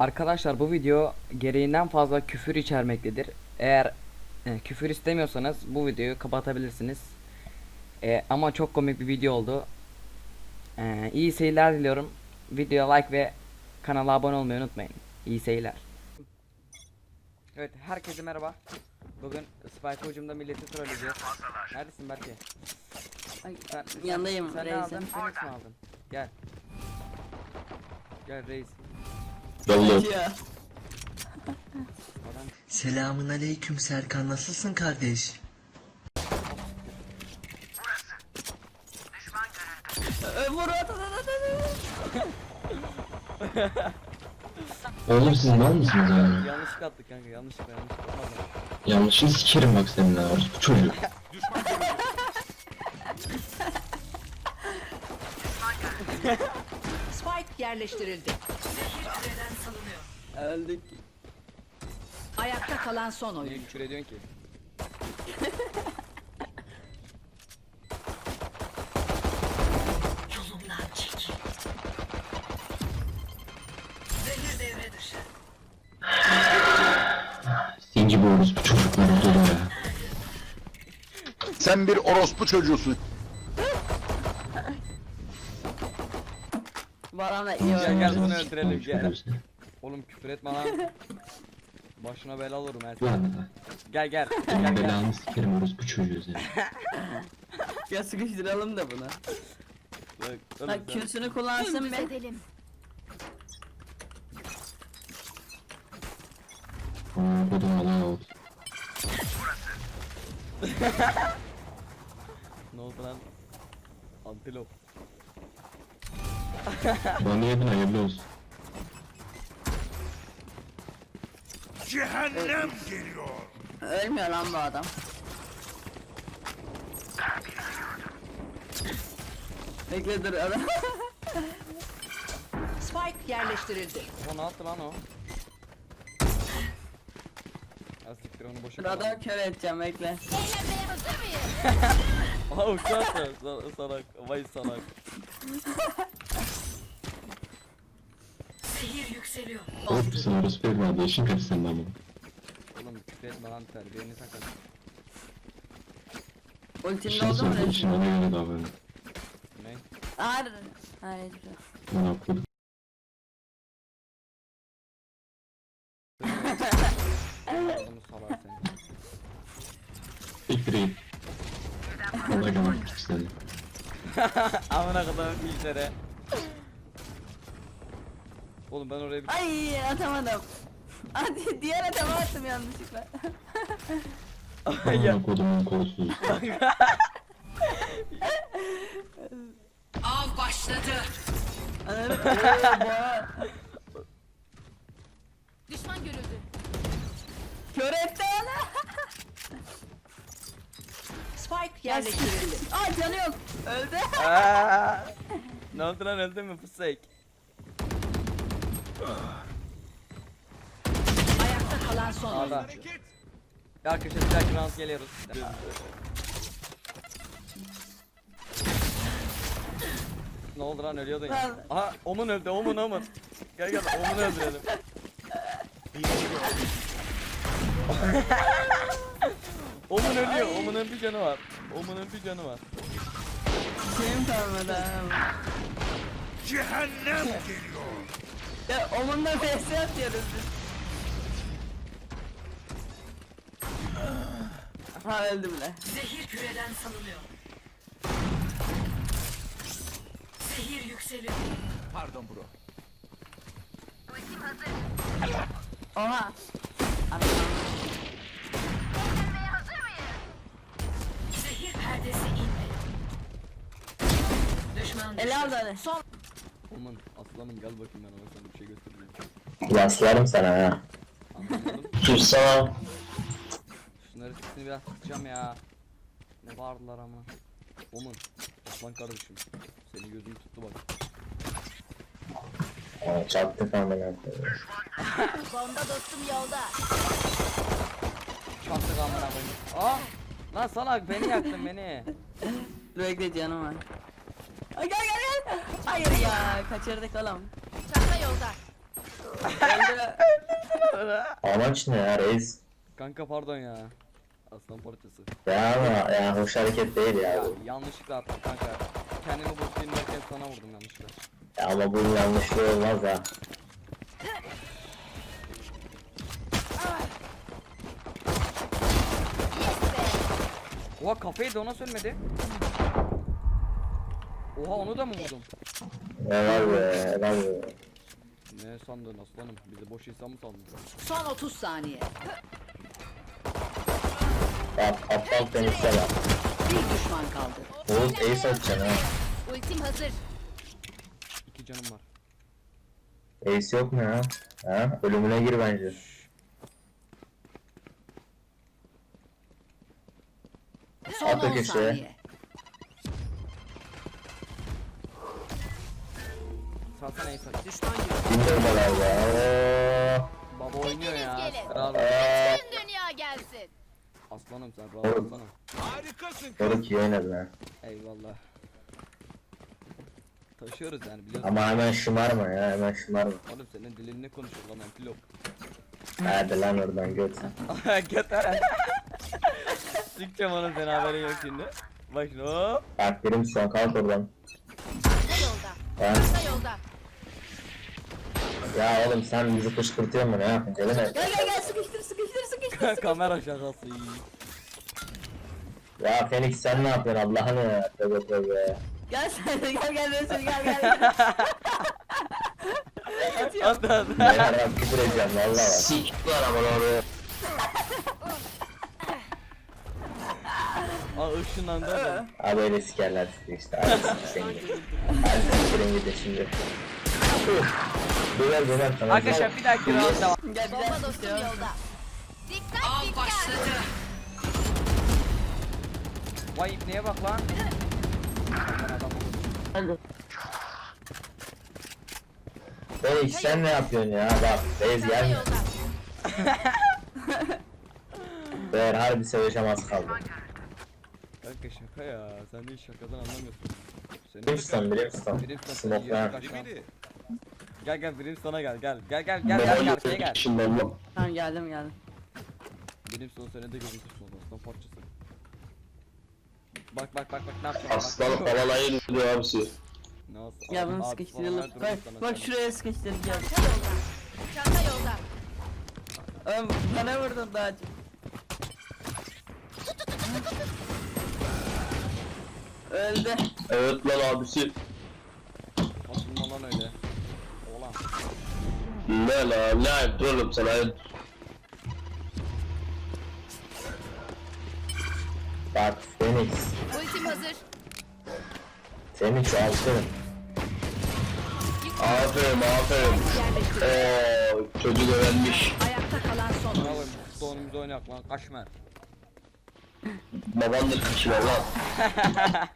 Arkadaşlar bu video gereğinden fazla küfür içermektedir. Eğer e, küfür istemiyorsanız bu videoyu kapatabilirsiniz. E, ama çok komik bir video oldu. E, iyi seyirler diliyorum. Videoya like ve kanala abone olmayı unutmayın. İyi seyirler. Evet herkese merhaba. Bugün Spike hücumda milleti trolleyeceğiz. Neredesin Berke? Ay, Sen, Yanındayım, sen ne reisim. aldın? Phoenix mi aldın? Gel. Gel reis. Yollu. Ya. Adam Selamun aleyküm Serkan nasılsın kardeş? Ö, Vur at at at at, at. Oğlum siz mal mısınız yani? yanlışlıkla attık kanka yanlışlıkla yanlışlıkla. Yanlışını sikerim bak senin ha orospu yerleştirildi. Öldük. Ayakta kalan son Niye oyun. küfür ediyorsun ki? Zinci bu orospu çocukları dolu ya. Sen bir orospu çocuğusun. Baran'la iyi Gel gel oynuyor. bunu öldürelim gel. Oğlum küfür etme lan. Başına bela olurum her Lan Gel gel. Gel gel. belanı sikerim orospu çocuğu seni. Ya sıkıştıralım da bunu. Bak, oğlum Bak sen- Q'sunu kullansın be. Aa kodum alay oldu. Ne oldu lan? Antilop. Bana yedin hayırlı olsun. Ölmüyor lan bu adam. Bekle dur adam. Spike yerleştirildi. O ne yaptı lan o? Ya siktir onu boşa Dur adam kör edeceğim bekle. Aha uçarsın Sa- salak. Vay salak. Sihir yükseliyor. Orospusun orospu evladı yaşın kaç senin ama. Oğlum küfür etme lan terbiyeni sakın. Ultinin İşin oldu mu işin resim? ona göre davran. Ne? Hayır. Hayır. hiçbir şey. Lan atladık. Onu salak seni. Siktir git. Ona kadar gittik seni. Amına kadar işlere. Oğlum ben oraya bir Ay atamadım. Hadi diğer atama attım yanlışlıkla. Ya. Amına kodumun kolsuz. Av başladı. Düşman görüldü. Kör etti onu. Spike yerleştirildi. Ay canı yok. Öldü. Aa! ne oldu lan öldün mü fısık? Ayakta kalan son oyun. Arda. Arkadaşlar bir dahaki round geliyoruz. ne oldu lan ölüyordun ya. Aha Omun öldü Omun Omun. Gel gel Omun'u öldürelim. Omun ölüyor. Omun'un bir canı var. Omun'un bir canı var. Şeyim kalmadı. Cehennem geliyor. Ya omunla vs atıyoruz biz. Ha öldü bile. Zehir küreden salınıyor. Zehir yükseliyor. Oha. Zehir perdesi indi. Düşman Ele al hadi. Son Omun aslanım gel bakayım ben sana. Laslarım sana ha. Sussana. Şunları çıksın biraz sıkacağım ya. Ne bağırdılar ama. Omun. Aslan kardeşim. Seni gözüm tuttu bak. Çattık amına. bomba dostum yolda. Çantık amına koyayım. Aa! Lan salak beni yaktın beni. Dur bekle canım var. Ay, gel gel gel. Hayır ya kaçırdık oğlum. Çanta yolda. Amaç ne ya reis? Kanka pardon ya. Aslan parçası. Ya ama ya hoş hareket değil ya. Ya bu. yanlışlıkla attım kanka. Kendimi boş dinlerken sana vurdum yanlışlıkla. Ya ama bunun yanlışlığı olmaz ha. Oha kafayı da ona sönmedi. Oha onu da mı vurdum? Helal be helal be. Ne sandın aslanım? Bizi boş insan mı sandın? Son 30 saniye. Bak aptal teniste bak. Bir düşman kaldı. Oğlum ace atacaksın ha. Ultim hazır. İki canım var. Ace yok mu ya? Ha? Ölümüne gir bence. Son At o 10 köşeye. saniye. Salsana Ace aç. Düşman görüldü. Bilmiyorum. Oo. Baba oynuyor ya. gelin. Kral. Aa, Dünya gelsin. Aslanım sen rahat olsana. Harikasın. Doruk iyi oynadın ha. Eyvallah. Taşıyoruz yani biliyorsun. Ama hemen şımarma ya hemen şımarma. Oğlum senin dilin ne konuşuyor lan antilop. Hadi lan oradan göt. Götür. Sikeceğim onun senin haberin yok şimdi. Bak şimdi hop. Bak birim son kalk oradan. Yolda. Ha? Kısa yolda. Ya oğlum sen bizi kışkırtıyor mu ne mi? Gel gel gel sıkıştır sıkıştır sıkıştır. Kamera şakası. Ya Fenix sen ne yapıyorsun Allah'ını ya tövbe tövbe. Gel sen de gel gel Resul gel gel. At at. Beyler bak küfür edeceğim valla bak. Siktir ama doğru. Aa ışınlandı adam. Ha böyle sikerler sizi işte. Hadi siktir gidin. Hadi siktirin gidin şimdi. Döner döner tamam. Arkadaşlar bir dahaki round devam. Gel bir Bomba dostum yolda. Dikkat dikkat. Vay ipneye bak lan. Fenix sen ne yapıyorsun ya bak gelme. yolda. Beyler harbi seveceğim az kaldı. Kanka şaka ya. Sen de hiç şakadan anlamıyorsun. Senin Brimstone Brimstone. Brimstone senin Yaşın lan. kaç lan? Gel gel Brimstone'a gel gel. Gel gel gel gel gel gel. Şimdi oğlum. Tamam geldim geldim. Brimstone senin de görüntüsün oldu aslan parçası. Bak bak bak bak ne yapacağım Aslan bak. havalayın diyor abisi. Nasıl? Ya bunu her Bak sana. şuraya sıkıştıracağım. Çanta yolda. Çanta yolda. Oğlum bana vurdun daha çok. Öldü. Evet lan abisi. Ne lan ne yaptın oğlum sana? Bak Phoenix. Ultim hazır. Phoenix altın. Aferin aferin. Ooo çocuk öğrenmiş. Ayakta kalan son. Koyayım. Stone'umuzu oynayak lan kaşmer. Babandır kaçıyor lan.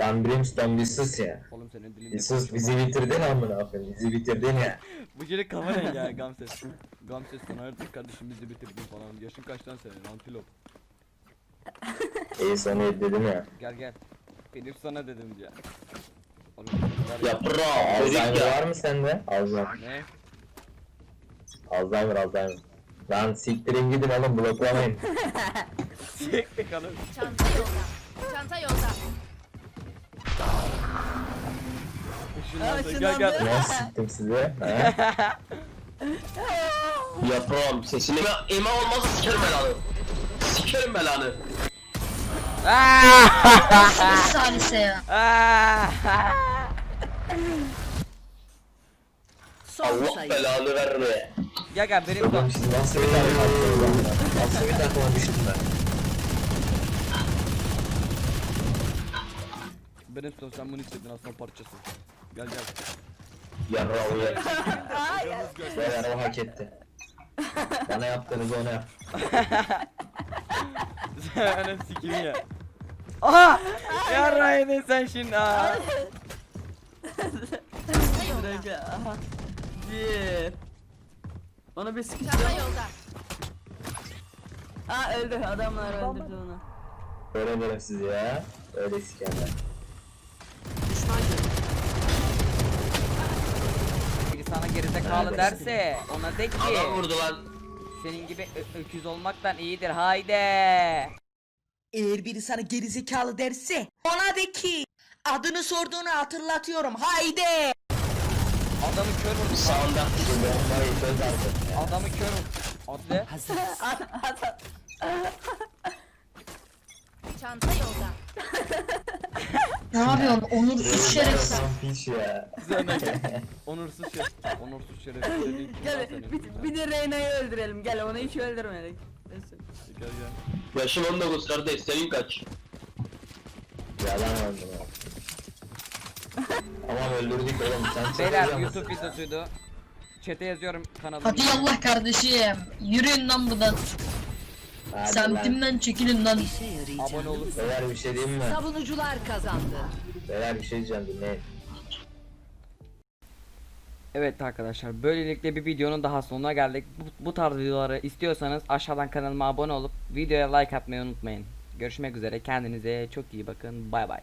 Lan Brimstone bir sus ya. Oğlum senin dilin Bir ne sus konuşuyor bizi bitirdin amına koyayım bizi bitirdin ya. Bu çocuk kafa rengi ya Gamses. Gamses sen hayırdır kardeşim bizi bitirdin falan. Yaşın kaç lan senin antilop. İyi sana dedim ya. Gel gel. Benim sana dedim ya. Oğlum, ya. Yaprağım. Alzheimer var mı sende? Alzheimer. Ne? Alzheimer Alzheimer. Lan siktirin gidin oğlum bloklamayın. Çekti kanım. Çanta yolda. Çanta yolda. Işınlandı. Gel gel. Ne siktim size? Yaprağım sesini imam olmazsa sikerim belanı. Sikerim belanı. salise ya. Son Allah sayı. belanı verme. Gel gel benim Oğlum siz nasıl bir takım attınız lan? Nasıl bir takıma düştüm ben? Benim son sen bunu istedin aslan parçası. Gel gel. Yarrağı ye. Beyler o hak etti. Bana yaptığınızı ona yap. Sen sikimi ya. Aha! Yarraydın sen şimdi yolda. Bırak aha. Bir. Onu bir Çanta sıkıştıralım. yolda. Aa öldü adamlar öldürdü onu. Böyle sizi ya. Öyle sikerler. Düşman görüldü. sana gerizekalı Evet. derse ona de ki Adam vurdu lan. senin gibi ö- öküz olmaktan iyidir haydi. Eğer biri sana gerizekalı derse ona de ki adını sorduğunu hatırlatıyorum haydi. Adamı kör vurdum. Sağında. Adamı kör vurdum. Adlı. Çanta yolda. Ne yapıyorsun? Onursuz şerefsiz. Piç ya. Onursuz şeref. Onursuz şeref. Gel bir, bir de Reyna'yı öldürelim. Gel onu hiç öldürmedik. Neyse. Gel gel. Yaşım 19 kardeş senin kaç? Yalan oldu. Tamam öldürdük oğlum sen Beyler çekeceğim. YouTube videosuydu. Chat'e yazıyorum kanalımı. Hadi yallah kardeşim. Yürüyün lan buradan. Hadi lan. Semtimden çekilin lan. Abone olup Beyler bir şey diyeyim mi? Savunucular kazandı. Beyler bir şey diyeceğim dinleyin. Evet arkadaşlar böylelikle bir videonun daha sonuna geldik. Bu, bu tarz videoları istiyorsanız aşağıdan kanalıma abone olup videoya like atmayı unutmayın. Görüşmek üzere kendinize çok iyi bakın bay bay.